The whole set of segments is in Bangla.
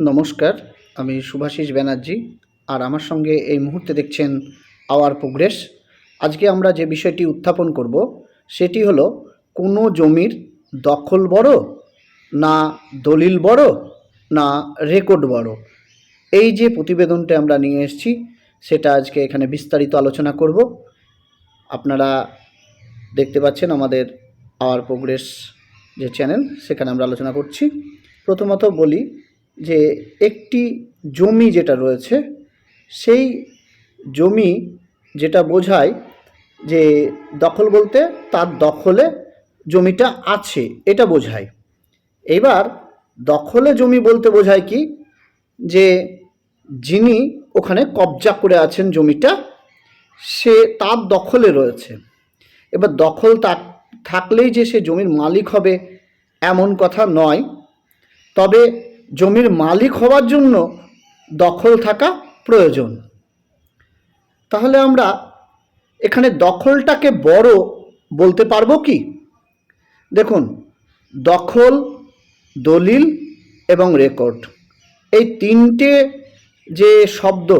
নমস্কার, আমি শুভাশিস ব্যানার্জি আর আমার সঙ্গে এই মুহূর্তে দেখছেন আওয়ার প্রোগ্রেস। আজকে আমরা যে বিষয়টি উত্থাপন করব, সেটি হলো, কোনো জমির দখল বড় না দলিল বড় না রেকর্ড বড়? এই যে প্রতিবেদনটা আমরা নিয়ে এসেছি, সেটা আজকে এখানে বিস্তারিত আলোচনা করব। আপনারা দেখতে পাচ্ছেন আমাদের আওয়ার প্রোগ্রেস যে চ্যানেল, সেখানে আমরা আলোচনা করছি। প্রথমত বলি যে একটি জমি যেটা রয়েছে, সেই জমি যেটা বোঝায় যে দখল বলতে তার দখলে জমিটা আছে, এটা বোঝায়। এবার দখলে জমি বলতে বোঝায় কি? যে যিনি ওখানে কবজা করে আছেন জমিটা, সে তার দখলে রয়েছে। এবার দখল থাকলেই যে সে জমির মালিক হবে, এমন কথা নয়। তবে জমির মালিক হওয়ার জন্য দখল থাকা প্রয়োজন। তাহলে আমরা এখানে দখলটাকে বড় বলতে পারব কি? দেখুন, দখল, দলিল এবং রেকর্ড। এই তিনটে যে শব্দ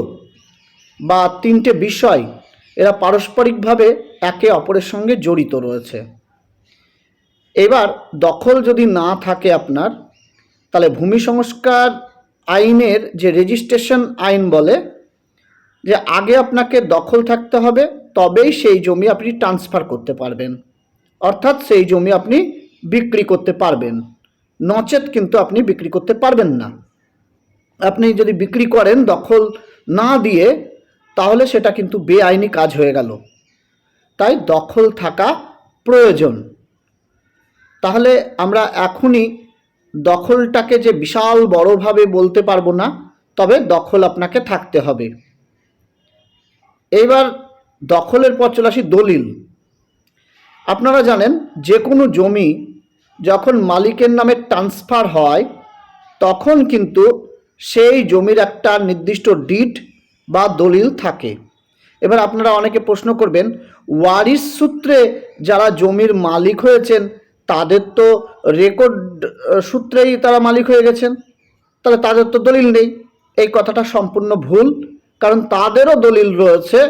বা তিনটে বিষয়, এরা পারস্পরিকভাবে একে অপরের সঙ্গে জড়িত রয়েছে। এবার দখল যদি না থাকে আপনার তাহলে ভূমি সংস্কার আইনের যে রেজিস্ট্রেশন আইন বলে, যে আগে আপনাকে দখল থাকতে হবে, তবেই সেই জমি আপনি ট্রান্সফার করতে পারবেন। অর্থাৎ সেই জমি আপনি বিক্রি করতে পারবেন। নচেত কিন্তু আপনি বিক্রি করতে পারবেন না। আপনি যদি বিক্রি করেন, দখল না দিয়ে, তাহলে সেটা কিন্তু বেআইনি কাজ হয়ে গেল। তাই দখল থাকা প্রয়োজন। তাহলে আমরা এখনই দখলটাকে যে বিশাল বড়ভাবে বলতে পারব না, তবে দখল আপনাকে থাকতে হবে। এইবার দখলের পর চলে আসি দলিল। আপনারা জানেন যে কোনো জমি যখন মালিকের নামে ট্রান্সফার হয়, তখন কিন্তু সেই জমির একটা নির্দিষ্ট ডিট বা দলিল থাকে। এবার আপনারা অনেকে প্রশ্ন করবেন, ওয়ারিশ সূত্রে যারা জমির মালিক হয়েছেন তাদের তো রেকর্ড সূত্রেই তারা মালিক হয়ে গেছেন। তাহলে তাদের তো দলিল নেই। এই কথাটা সম্পূর্ণ ভুল, কারণ তাদেরও দলিল রয়েছে।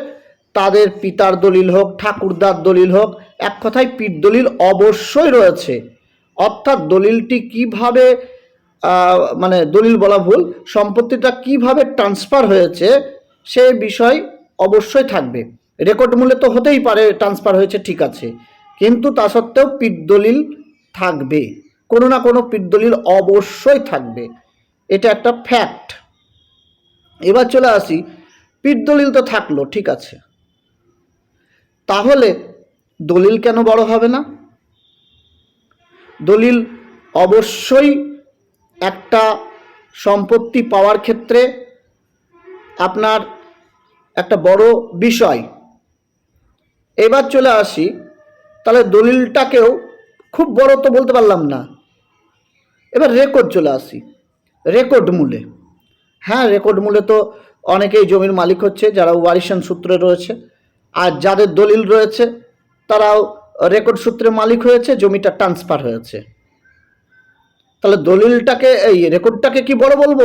তাদের পিতার দলিল হোক, ঠাকুরদার দলিল হোক, এক কথায় পিঠ দলিল অবশ্যই রয়েছে। অর্থাৎ দলিলটি কীভাবে মানে দলিল বলা ভুল, সম্পত্তিটা কীভাবে ট্রান্সফার হয়েছে, সে বিষয় অবশ্যই থাকবে। রেকর্ড মূল্যে তো হতেই পারে ট্রান্সফার হয়েছে, ঠিক আছে। কিন্তু তা সত্ত্বেও পিঠ দলিল থাকবে। কোনো না কোনো পিঠ দলিল অবশ্যই থাকবে। এটা একটা ফ্যাক্ট এবার চলে আসি পিঠ দলিল তো থাকল, ঠিক আছে। তাহলে দলিল কেন বড় হবে না? দলিল অবশ্যই একটা সম্পত্তি পাওয়ার ক্ষেত্রে আপনার একটা বড় বিষয়। এবার চলে আসি তাহলে দলিলটাকেও খুব বড় তো বলতে পারলাম না। এবার রেকর্ড চলে আসি। রেকর্ড মূলে। হ্যাঁ রেকর্ড মূলে তো অনেকেই জমির মালিক হচ্ছে, যারা ওয়ারিশান সূত্রে রয়েছে। আর যাদের দলিল রয়েছে, তারাও রেকর্ড সূত্রে মালিক হয়েছে, জমিটা ট্রান্সফার হয়েছে। তাহলে দলিলটাকে, এই রেকর্ডটাকে কি বড় বলব?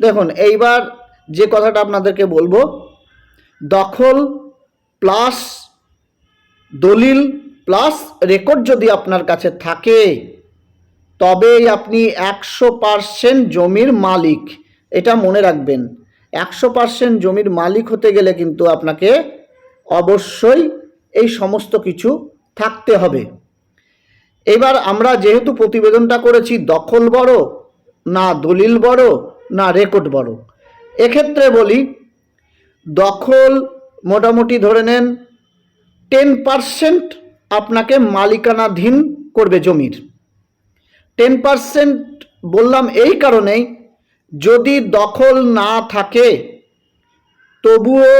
দেখুন, এইবার যে কথাটা আপনাদেরকে বলব, দখল প্লাস দলিল প্লাস রেকর্ড যদি আপনার কাছে থাকে, তবেই আপনি একশো পার্সেন্ট জমির মালিক। এটা মনে রাখবেন। একশো পার্সেন্ট জমির মালিক হতে গেলে কিন্তু আপনাকে অবশ্যই এই সমস্ত কিছু থাকতে হবে। এবার আমরা যেহেতু প্রতিবেদনটা করেছি, দখল বড়, না দলিল বড়, না রেকর্ড বড়। এক্ষেত্রে বলি, দখল মোটামুটি ধরে নেন টেন পারসেন্ট আপনাকে মালিকানাধীন করবে জমির। টেন পারসেন্ট বললাম এই কারণেই যদি দখল না থাকে, তবুও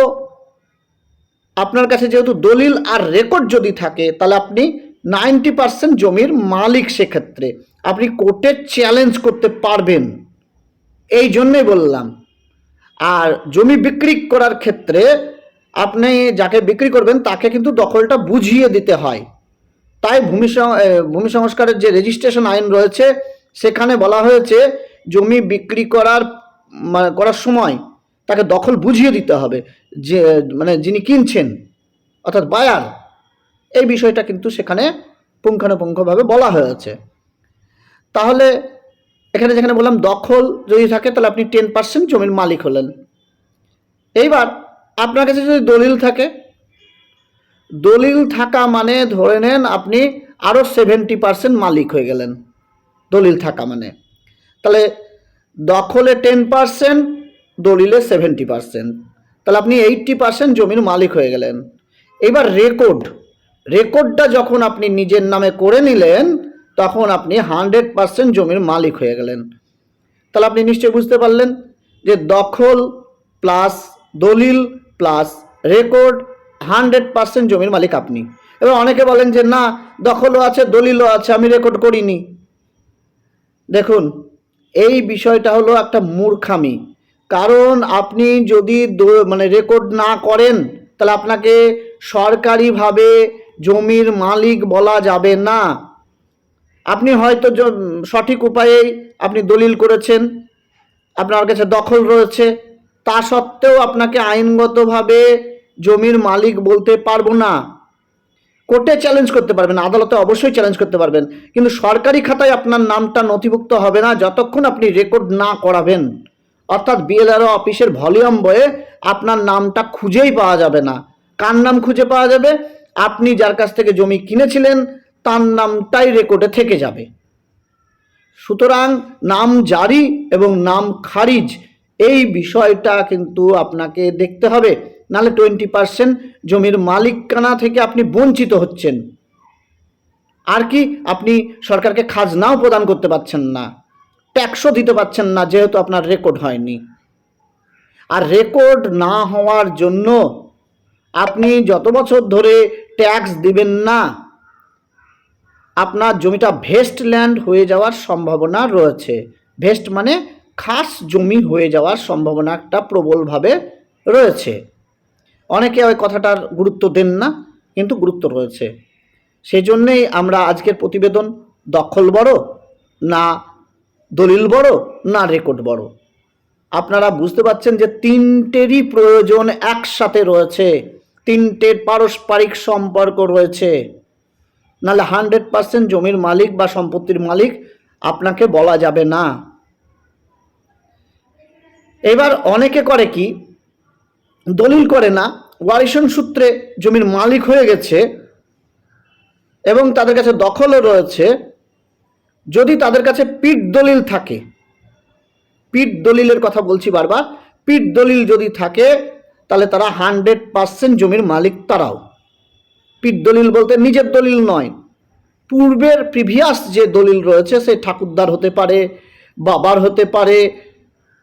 আপনার কাছে যেহেতু দলিল আর রেকর্ড যদি থাকে, তাহলে আপনি নাইনটি পার্সেন্ট জমির মালিক সেক্ষেত্রে। আপনি কোর্টে চ্যালেঞ্জ করতে পারবেন। এই জন্যই বললাম। আর জমি বিক্রি করার ক্ষেত্রে আপনি যাকে বিক্রি করবেন, তাকে কিন্তু দখলটা বুঝিয়ে দিতে হয়। তাই ভূমি ভূমি সংস্কারের যে রেজিস্ট্রেশন আইন রয়েছে, সেখানে বলা হয়েছে, জমি বিক্রি করার করার সময় তাকে দখল বুঝিয়ে দিতে হবে। যে মানে যিনি কিনছেন, অর্থাৎ বায়ার এই বিষয়টা কিন্তু সেখানে পুঙ্খানুপুঙ্খভাবে বলা হয়েছে। তাহলে, এখানে যেখানে বললাম দখল যদি থাকে, তাহলে আপনি টেন পার্সেন্ট জমির মালিক হলেন। এইবার আপনার কাছে যদি দলিল থাকে, দলিল থাকা মানে ধরে নেন আপনি আরও সেভেন্টি পার্সেন্ট মালিক হয়ে গেলেন, দলিল থাকা মানে। তাহলে দখলে টেন পার্সেন্ট দলিলে সেভেন্টি পার্সেন্ট তাহলে আপনি এইট্টি পার্সেন্ট জমির মালিক হয়ে গেলেন। এবার রেকর্ড রেকর্ডটা যখন আপনি নিজের নামে করে নিলেন, তখন আপনি হান্ড্রেড পার্সেন্ট জমির মালিক হয়ে গেলেন। তাহলে আপনি নিশ্চয়ই বুঝতে পারলেন যে দখল প্লাস দলিল প্লাস রেকর্ড হান্ড্রেড পার্সেন্ট জমির মালিক আপনি। এবার অনেকে বলেন যে, না, দখলও আছে, দলিলও আছে, আমি রেকর্ড করিনি। দেখুন, এই বিষয়টা হলো একটা মূর্খামি। কারণ আপনি যদি মানে রেকর্ড না করেন, তাহলে আপনাকে সরকারিভাবে জমির মালিক বলা যাবে না। আপনি হয়তো সঠিক উপায়েই আপনি দলিল করেছেন, আপনার কাছে দখল রয়েছে তা সত্ত্বেও আপনাকে আইনগতভাবে জমির মালিক বলতে পারব না। কোর্টে চ্যালেঞ্জ করতে পারবেন, আদালতে অবশ্যই চ্যালেঞ্জ করতে পারবেন। কিন্তু সরকারি খাতায় আপনার নামটা নথিভুক্ত হবে না, যতক্ষণ আপনি রেকর্ড না করাবেন। অর্থাৎ বিএলআরও অফিসের ভলিউম বয়ে আপনার নামটা খুঁজেই পাওয়া যাবে না। কার নাম খুঁজে পাওয়া যাবে? আপনি যার কাছ থেকে জমি কিনেছিলেন, তার নামটাই রেকর্ডে থেকে যাবে। সুতরাং নাম জারি এবং নাম খারিজ এই বিষয়টা কিন্তু আপনাকে দেখতে হবে। নাহলে টোয়েন্টি পার্সেন্ট জমির মালিকানা থেকে আপনি বঞ্চিত হচ্ছেন। আর কি, আপনি সরকারকে খাজনাও প্রদান করতে পারছেন না। ট্যাক্সও দিতে পারছেন না, যেহেতু আপনার রেকর্ড হয়নি। আর রেকর্ড না হওয়ার জন্য আপনি যত বছর ধরে ট্যাক্স দিবেন না, আপনার জমিটা ভেস্ট ল্যান্ড হয়ে যাওয়ার সম্ভাবনা রয়েছে। ভেস্ট মানে খাস জমি হয়ে যাওয়ার সম্ভাবনা একটা প্রবলভাবে রয়েছে। অনেকে ওই কথাটার গুরুত্ব দেন না, কিন্তু গুরুত্ব রয়েছে। সেই জন্যেই আমরা আজকের প্রতিবেদন দখল বড় না দলিল বড় না রেকর্ড বড়। আপনারা বুঝতে পারছেন যে তিনটেরই প্রয়োজন একসাথে রয়েছে, তিনটের পারস্পরিক সম্পর্ক রয়েছে। নাহলে হান্ড্রেড পার্সেন্ট জমির মালিক বা সম্পত্তির মালিক আপনাকে বলা যাবে না। এবার অনেকে করে কি? দলিল করে না। ওয়ারিশন সূত্রে জমির মালিক হয়ে গেছে এবং তাদের কাছে দখলও রয়েছে। যদি তাদের কাছে পিঠ দলিল থাকে, পিঠ দলিলের কথা বলছি বারবার, পিঠ দলিল যদি থাকে, তাহলে তারা হান্ড্রেড পার্সেন্ট জমির মালিক তারাও। পিঠ দলিল বলতে নিজের দলিল নয়। পূর্বের প্রিভিয়াস যে দলিল রয়েছে, সে ঠাকুরদার হতে পারে, বাবার হতে পারে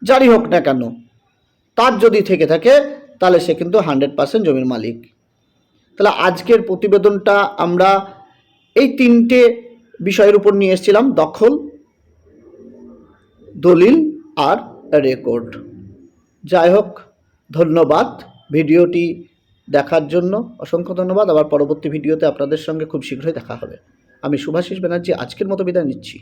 যারই হোক না কেন, তার যদি থেকে থাকে, তাহলে সে কিন্তু হান্ড্রেড পার্সেন্ট জমির মালিক। তাহলে আজকের প্রতিবেদনটা আমরা এই তিনটে বিষয়ের উপর নিয়ে এসেছিলাম, দখল, দলিল আর রেকর্ড যাই হোক, ধন্যবাদ ভিডিওটি দেখার জন্য, অসংখ্য ধন্যবাদ। আবার পরবর্তী ভিডিওতে আপনাদের সঙ্গে খুব শীঘ্রই দেখা হবে। আমি শুভাশিস ব্যানার্জি, আজকের মতো বিদায় নিচ্ছি।